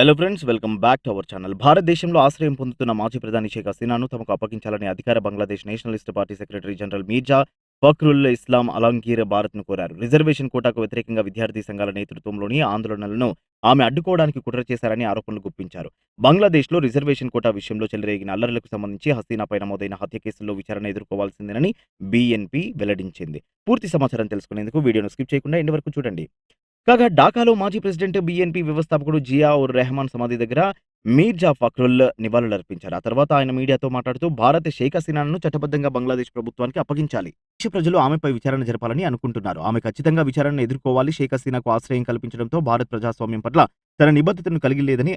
Hello friends welcome back to our channel భారతదేశంలో ఆశ్రయం పొందుతున్న మాజీ ప్రధాని షేక్ హసీనాను తమకు అప్పగించాలని అధికార Bangladesh nationalist party secretary general Mirza Fakhrul Islam Alamgir భారత్ను కోరారు. రిజర్వేషన్ కోటాకు వ్యతిరేకంగా విద్యార్థి సంఘాల నేతృత్వంలోని ఆందోళనలను ఆమె అడ్డుకోవడానికి కుట్ర చేశారని ఆరోపణలు గుప్పించారు. బంగ్లాదేశ్లో రిజర్వేషన్ కోటా విషయంలో చెలరేగిన అల్లర్లకు సంబంధించి హసీనాపై నమోదైన హత్య కేసుల్లో విచారణ ఎదుర్కోవాల్సిందేనని బీఎన్పీ వెల్లడించింది. పూర్తి సమాచారం తెలుసుకునేందుకు వీడియోను స్కిప్ చేయకుండా ఎండ్ వరకు చూడండి. కాగా ఢాకాలో మాజీ ప్రెసిడెంట్ బీఎన్పీ వ్యవస్థాపకుడు జియా ఉర్ రెహమాన్ సమాధి దగ్గర మీర్జా ఫక్రుల్ నివాళులర్పించారు. ఆ తర్వాత ఆయన మీడియాతో మాట్లాడుతూ భారత్ షేక్ హసీనాను చట్టబద్ధంగా బంగ్లాదేశ్ ప్రభుత్వానికి అప్పగించాలి. దేశ ప్రజలు ఆమెపై విచారణ జరపాలని అనుకుంటున్నారు. ఆమె ఖచ్చితంగా విచారణను ఎదుర్కోవాలి. షేక్ హసీనాకు ఆశ్రయం కల్పించడంతో భారత్ ప్రజాస్వామ్యం పట్ల తన నిబద్ధతను కలిగి లేదని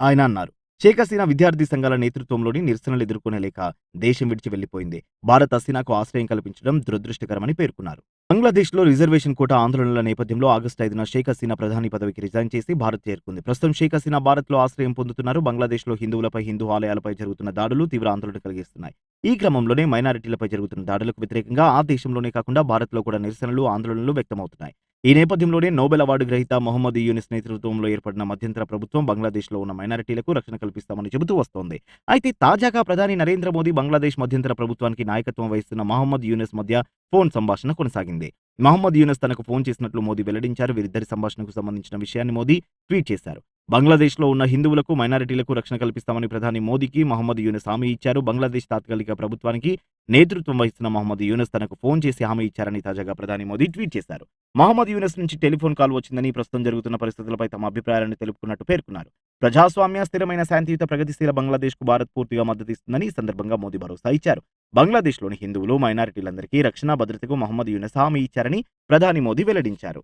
ఆయన అన్నారు. షేక్ హసీనా విద్యార్థి సంఘాల నేతృత్వంలోని నిరసనలు ఎదుర్కొనేలేక దేశం విడిచి వెళ్ళిపోయింది భారత్ హసీనాకు ఆశ్రయం కల్పించడం దురదృష్టకరమని పేర్కొన్నారు. బంగ్లాదేశ్లో రిజర్వేషన్ కోట ఆందోళనల నేపథ్యంలో ఆగస్టు ఐదున షేక్ హసీనా ప్రధాని పదవికి రిజైన్ చేసి భారత్ చేరుకుంది. ప్రస్తుతం షేక్ హసీనా భారత్లో ఆశ్రయం పొందుతున్నారు. బంగ్లాదేశ్లో హిందువులపై హిందూ ఆలయాలపై జరుగుతున్న దాడులు తీవ్ర ఆందోళన కలిగిస్తున్నాయి. ఈ క్రమంలోనే మైనారిటీలపై జరుగుతున్న దాడులకు వ్యతిరేకంగా ఆ దేశంలోనే కాకుండా భారత్లో కూడా నిరసనలు ఆందోళనలు వ్యక్తమవుతున్నాయి. ఈ నేపథ్యంలోనే నోబెల్ అవార్డు గ్రహీత మొహమ్మద్ యూనిస్ నేతృత్వంలో ఏర్పడిన మధ్యంతర ప్రభుత్వం బంగ్లాదేశ్లో ఉన్న మైనారిటీలకు రక్షణ కల్పిస్తామని చెబుతూ వస్తోంది. అయితే తాజాగా ప్రధాని నరేంద్ర మోదీ బంగ్లాదేశ్ మధ్యంతర ప్రభుత్వానికి నాయకత్వం వహిస్తున్న మహమ్మద్ యూనిస్ మధ్య ఫోన్ సంభాషణ కొనసాగింది. మహమ్మద్ యూనస్ తనకు ఫోన్ చేసినట్లు మోదీ వెల్లడించారు. వీరిద్దరి సంభాషణకు సంబంధించిన విషయాన్ని మోదీ ట్వీట్ చేశారు. బంగ్లాదేశ్లో ఉన్న హిందువులకు మైనారిటీలకు రక్షణ కల్పిస్తామని ప్రధాని మోదీకి మహమ్మద్ యూనస్ హామీ ఇచ్చారు. బంగ్లాదేశ్ తాత్కాలిక ప్రభుత్వానికి నేతృత్వం వహిస్తున్న మహమ్మద్ యూనస్ తనకు ఫోన్ చేసి హామీ ఇచ్చారని తాజాగా ప్రధాని మోదీ ట్వీట్ చేశారు. మహమ్మద్ యూనస్ నుంచి టెలిఫోన్ కాల్ వచ్చిందని ప్రస్తుతం జరుగుతున్న పరిస్థితులపై తమ అభిప్రాయాలను తెలుపుకున్నట్టు పేర్కొన్నారు. ప్రజాస్వామ్య స్థిరమైన శాంతియుత ప్రగతిశీల బంగ్లాదేశ్కు భారత్ పూర్తిగా మద్దతు ఇస్తుందని ఈ సందర్భంగా మోదీ భరోసా ఇచ్చారు. బంగ్లాదేశ్లోని హిందువులు మైనారిటీలందరికీ రక్షణ భద్రతకు మహమ్మద్ యూనస్ హామీ ఇచ్చారని ప్రధాని మోదీ వెల్లడించారు.